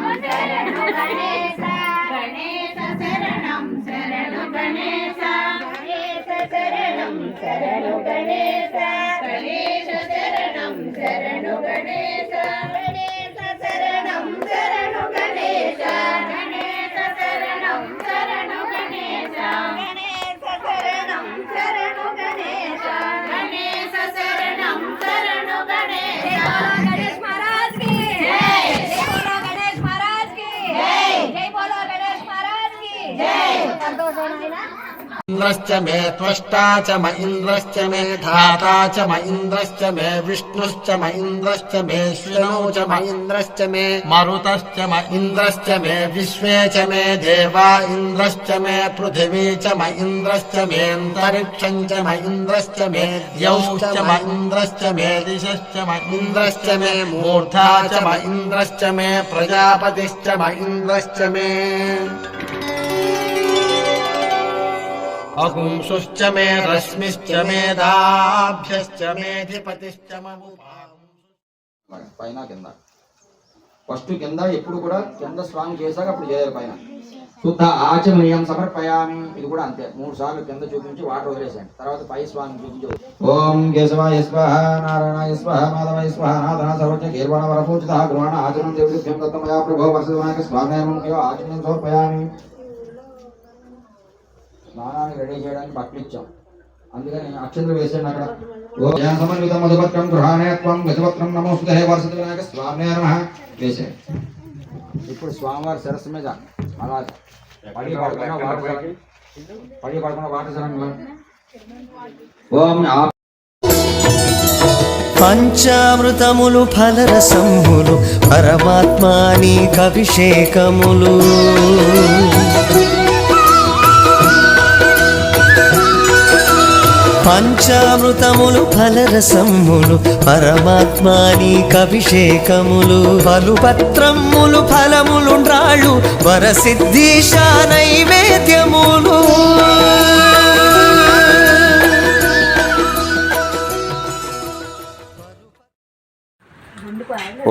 Amen. इन्द्रश्च मे त्वष्टा च म इन्द्रश्च मे धाता च म इन्द्रश्च मे विष्णुश्च म इन्द्रश्च मे श्रियौ च म इन्द्रश्च मे मरुतश्च म इन्द्रश्च मे विश्वे च मे देवा इन्द्रश्च मे पृथिवी च म इन्द्रश्च मेऽन्तरिक्षम् च म इन्द्रश्च मे यौश्च म इन्द्रश्च मे दिशश्च म इन्द्रश्च मे मूर्धा च म इन्द्रश्च मे प्रजापतिश्च म इन्द्रश्च मे अपुंसुश्च मे रश्मिश्च मेधाभ्यश्च मेधिपतिश्च ममुपा పైన కింద ఫస్ట్ కింద ఎప్పుడు కూడా కింద స్వామి చేశాక అప్పుడు చేయాలి పైన శుద్ధ ఆచమనీయం సమర్పయామి ఇది కూడా అంతే మూడు సార్లు కింద చూపించి వాటర్ వదిలేసాను తర్వాత పై స్వామి చూపించి ఓం కేశవాయ స్వాహ నారాయణాయ స్వాహ మాధవాయ స్వాహ నాథన సర్వజ్ఞ కీర్వాణ వరపూజిత గృహాణ ఆచరణ దేవుడి భ్యం దత్తమయా ప్రభో వర్షనాయక స్వామి ముఖ్యో ఆచరణ సమర్పయామి స్నానానికి రెడీ చేయడానికి బట్టలు ఇచ్చాం. అందుకని అక్షంతలు వేసాను అక్కడ. ఓ సమన్విత మధుపత్రం గృహాణేత్వం గజపత్రం నమోస్తుతే వరసతి వినాయక స్వామి నమః. వేసాను ఇప్పుడు స్వామివారి సరస్సు మీద అలా పడి పడకుండా వాటర్ పడి పడకుండా వాటర్ సరంగా ఓం పంచామృతములు ఫలరసములు పరమాత్మాని కవిషేకములు పంచామృతములు ఫలరసములు పరమాత్మాని కభిషేకములు పలుపత్రములు ఫలములు రాళ్ళు వరసిద్ధీశ నైవేద్యములు.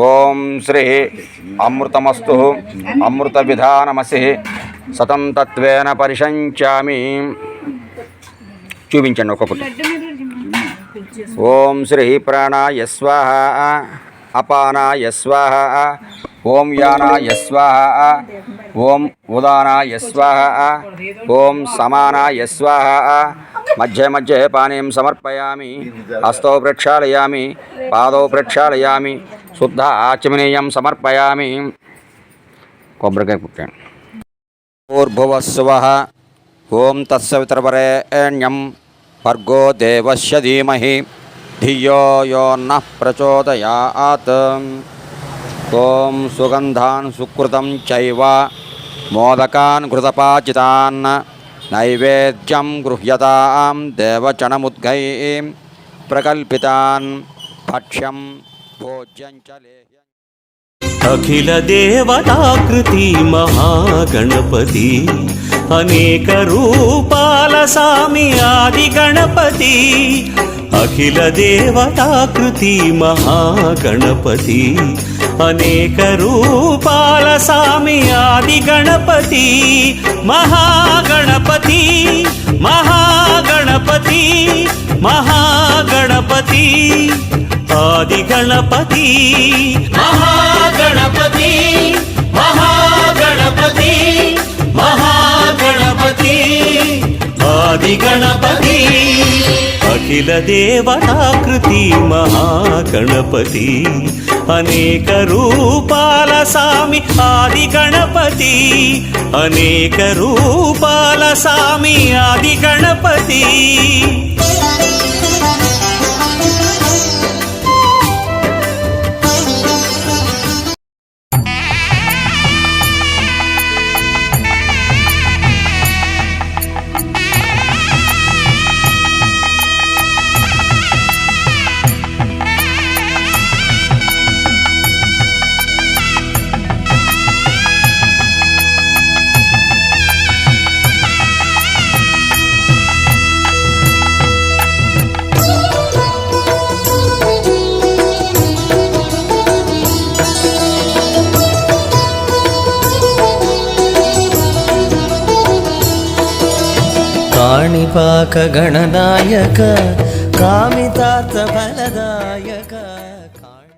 ఓం శ్రీ అమృతమస్తు అమృత విధానమసి సతం తత్వేన పరిశంచామి. చూపించండి ఒక్కొక్కటి ఓం శ్రీ ప్రాణాయ స్వాహ. అపానాయ స్వాహ. ఓం యానాయ స్వాహ. ఓం ఉదానాయ స్వాహ. ఓం సమానాయ స్వాహ. మధ్య మధ్య పానీయం సమర్పయామి. హస్తౌ ప్రక్షాళయామి. పాదౌ ప్రక్షాళయామి. శుద్ధ ఆచమనీయం సమర్పయామి. కొబ్బరికాయ పుట్టాను. భూర్భువస్సువః ఓం తస్సవితరవరేణ్యం భర్గో దేవస్య ధీమహి ధియో యో నః ప్రచోదయాత్. ఓం సుగంధాన్ సుకృతం చైవ మోదకాన్ ఘృతపాచితాన్ నైవేద్యం గృహ్యతాం దేవచణముద్గై ప్రకల్పితాన్ భక్ష్యం భోజ్యం చ లేహ్యం. అఖిల దేవతాకృతి మహాగణపతి అనేక రూపాల సామి ఆది గణపతి అఖిల దేవతాకృతి మహాగణపతి. అనేక రూపాల సామి ఆది గణపతి మహాగణపతి మహాగణపతి మహాగణపతి. ఆది గణపతి మహాగణపతి. ఆది గణపతి. అఖిల దేవతాకృతి మహాగణపతి. అనేక రూపాల సామి ఆది గణపతి. అనేక రూపాల సామి ఆది గణపతి. కాణిపాక గణనాయక కామితార్థ ఫలదాయక కాణి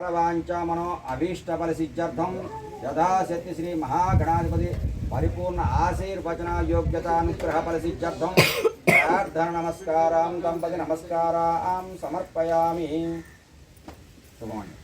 వాంఛామనో అభీష్టఫల సిద్ధ్యర్థం యథాశక్తి శ్రీ మహాగణాధిపతి పరిపూర్ణ ఆశీర్వచన యోగ్యతానుగ్రహ ఫల సిద్ధ్యర్థం ప్రార్థన నమస్కారం దంపతి నమస్కారాం సమర్పయామి శుభమండి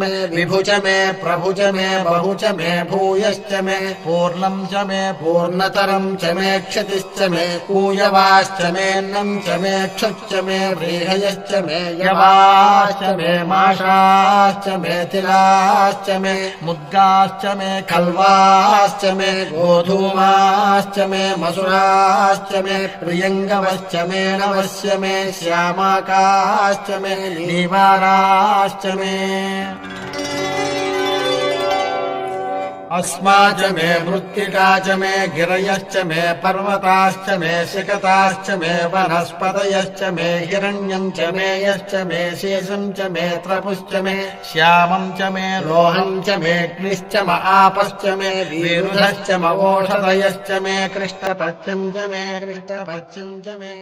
मे विभुज मे प्रभुज मे बहुच मे भूयश्च मे पूर्णम् च मे पूर्णतरम् च मे क्षतिश्च मे पूयवाश्च मेऽन्नम् च मे क्षुच्च मे व्रीहयश्च मे यवाश्च मे माषाश्च मे तिलाश्च मे मुद्गाश्च मे खल्वाश्च मे गोधूमाश्च मे मसुराश्च मे प्रियङ्गवश्च मे नवश्च मे श्यामाकाश्च मे नीवाराश्च मे अस्माच मे मृत्तिका च मे गिरयश्च मे पर्वताश्च मे शिखताश्च मे वनस्पतयश्च मे हिरण्यम् च मे यश्च मे शेषम् च मे त्रपुश्च मे श्यामम् च मे रोहम् च मे ग्निश्च म आपश्च मे विरुधश्च म ओषधयश्च मे कृष्णपक्षम् च मे कृष्णपक्षम् च मे